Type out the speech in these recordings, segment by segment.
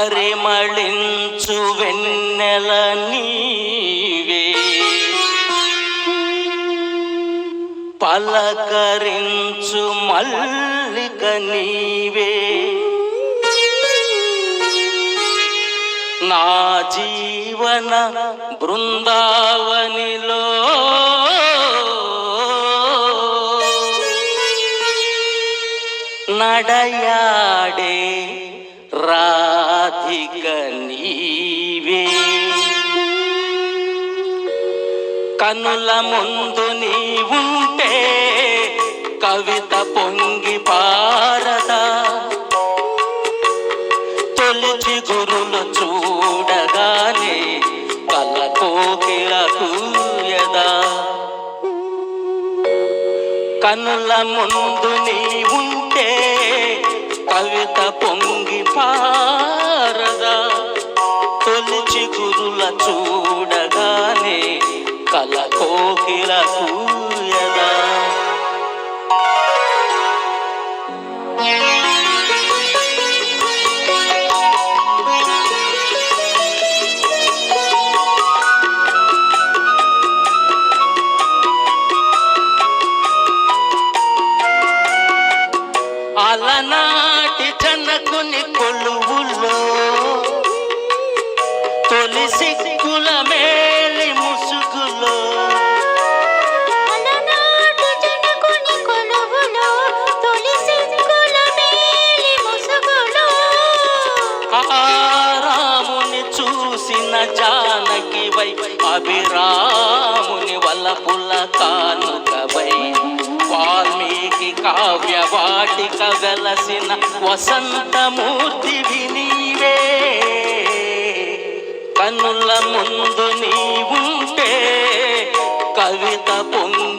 పరిమళించు వెన్నెల నీవే. పలకరించు మల్లిక నీవే. నా జీవన బృందావనిలో నడయాడే కనుల ముందు ఉంటే కవిత పొంగి పారదా. తొలిచి గురులు చూడగానే కల కోకిలకూయదా కనుల ముందు ఉంటే కవిత పొంగి పారదా. తొలిచి గురుల చూ కోకిల అలనాటి జనకుని కొలువులో తొలి సిక్కుల మేలి రాముని చూసిన జానకి వై అభిరాముని వలపుల కానుకవై. వాల్మీకి కావ్య వాటిక వెలసిన వసంతమూర్తి వినీవే. కన్నుల ముందు నీవుంటే కవిత పొంగి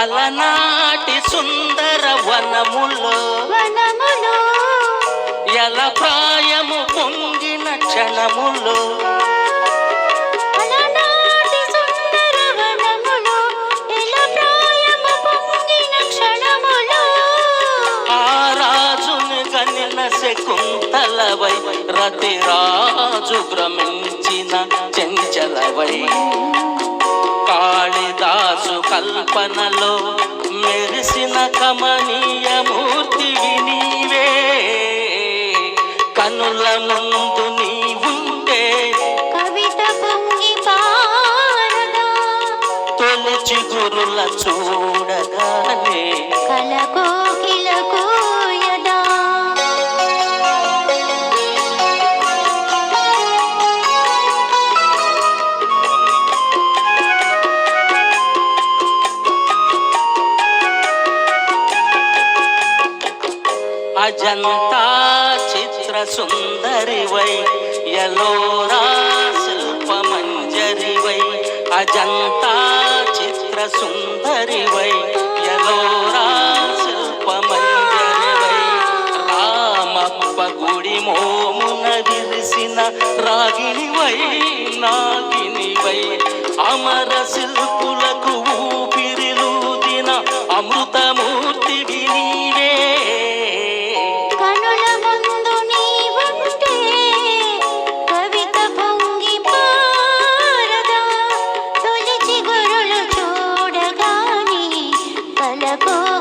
అలనాటి సుందర వనములో వనములో ఎల ప్రాయము పొంగిన క్షణములో అలనాటి సుందర వనములో ఇలా కల్పనలో మెరిసిన కమనీయ మూర్తి నీవే కనుల ముందు నీవుంటే కవిత పొంగి తొలిచి గురుల చూడగానే అజంతా చిత్ర సుందరివై ఎలోరా శిల్ప మంజరివై అజంతా చిత్ర సుందరివై ఎలోరా శిల్ప మంజరివై రామప్ప గుడి మోమున విరిసిన రాగినివై నాగినివై అమర శిల్ప తొలిచి